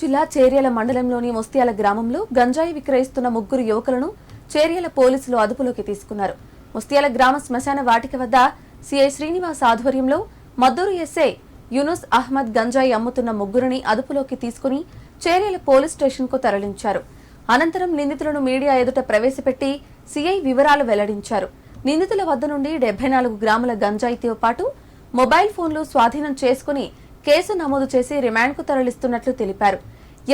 జిల్లా చేర్యాల మండలంలోని ముస్తియాల గ్రామంలో గంజాయి విక్రయిస్తున్న ముగ్గురు యువకులను చేర్యాల పోలీసులు అదుపులోకి తీసుకున్నారు. ముస్తియాల గ్రామ శ్మశాన వాటిక వద్ద సిఐ శ్రీనివాస్ ఆధ్వర్యంలో మద్దూరు ఎస్ఐ యునుస్ అహ్మద్ గంజాయి అమ్ముతున్న ముగ్గురిని అదుపులోకి తీసుకుని చేర్యాల పోలీస్ స్టేషన్కు తరలించారు. అనంతరం నిందితులను మీడియా ఎదుట ప్రవేశపెట్టి సిఐ వివరాలు వెల్లడించారు. నిందితుల వద్ద నుండి డెబ్బై నాలుగు గ్రాముల గంజాయితో పాటు మొబైల్ ఫోన్లు స్వాధీనం చేసుకుని కేసు నమోదు చేసి రిమాండ్కు తరలిస్తున్నట్లు తెలిపారు.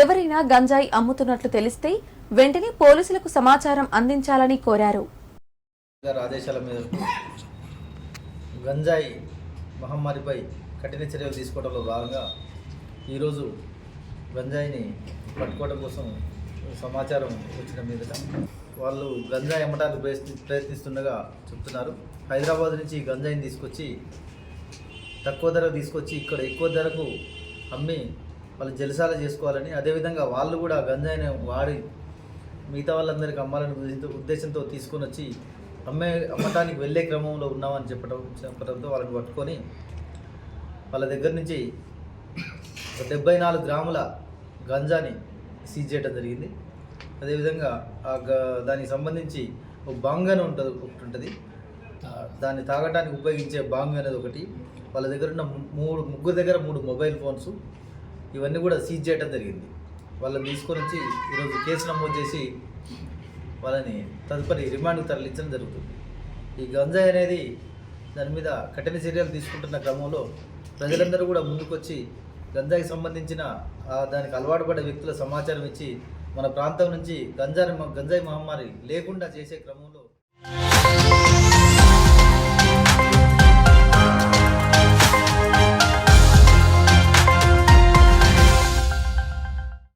ఎవరైనా గంజాయి అమ్ముతున్నట్లు తెలిస్తే వెంటనే పోలీసులకు సమాచారం అందించాలని కోరారు. ఆదేశాల మేరకు గంజాయి మహమ్మారిపై కఠిన చర్యలు తీసుకోవడంలో భాగంగా ఈరోజు గంజాయిని పట్టుకోవడం కోసం సమాచారం వచ్చిన మీదట వాళ్ళు గంజాయి అమ్మటానికి ప్రయత్నిస్తుండగా చెప్తున్నారు. హైదరాబాద్ నుంచి గంజాయిని తీసుకొచ్చి తక్కువ ధర తీసుకొచ్చి ఇక్కడ ఎక్కువ ధరకు అమ్మి వాళ్ళు జలసాల చేసుకోవాలని అదేవిధంగా వాళ్ళు కూడా గంజాయిని వాడి మిగతా వాళ్ళందరికీ అమ్మాలని ఉద్దేశంతో ఉద్దేశంతో తీసుకొని వచ్చి అమ్మే అమ్మటానికి వెళ్ళే క్రమంలో ఉన్నామని చెప్పడం చెప్పడంతో వాళ్ళని పట్టుకొని వాళ్ళ దగ్గర నుంచి ఒక డెబ్బై నాలుగు గ్రాముల గంజాని సీజ్ చేయడం జరిగింది. అదేవిధంగా ఆ గ దానికి సంబంధించి ఒక బాంగ్ అని ఉంటుంది ఒకటి ఉంటుంది. దాన్ని తాగడానికి ఉపయోగించే బాంగ్ అనేది ఒకటి. వాళ్ళ దగ్గర ఉన్న మూడు ముగ్గురు దగ్గర మూడు మొబైల్ ఫోన్స్. ఇవన్నీ కూడా సీజ్ చేయడం జరిగింది. వాళ్ళని తీసుకొని వచ్చి ఈరోజు కేసు నమోదు చేసి వాళ్ళని తదుపరి రిమాండ్కు తరలించడం జరుగుతుంది. ఈ గంజాయి అనేది దాని మీద కఠిన చర్యలు తీసుకుంటున్న క్రమంలో ప్రజలందరూ కూడా ముందుకొచ్చి గంజాయికి సంబంధించిన దానికి అలవాటు పడే వ్యక్తుల సమాచారం ఇచ్చి మన ప్రాంతం నుంచి గంజాయి గంజాయి మహమ్మారి లేకుండా చేసే క్రమంలో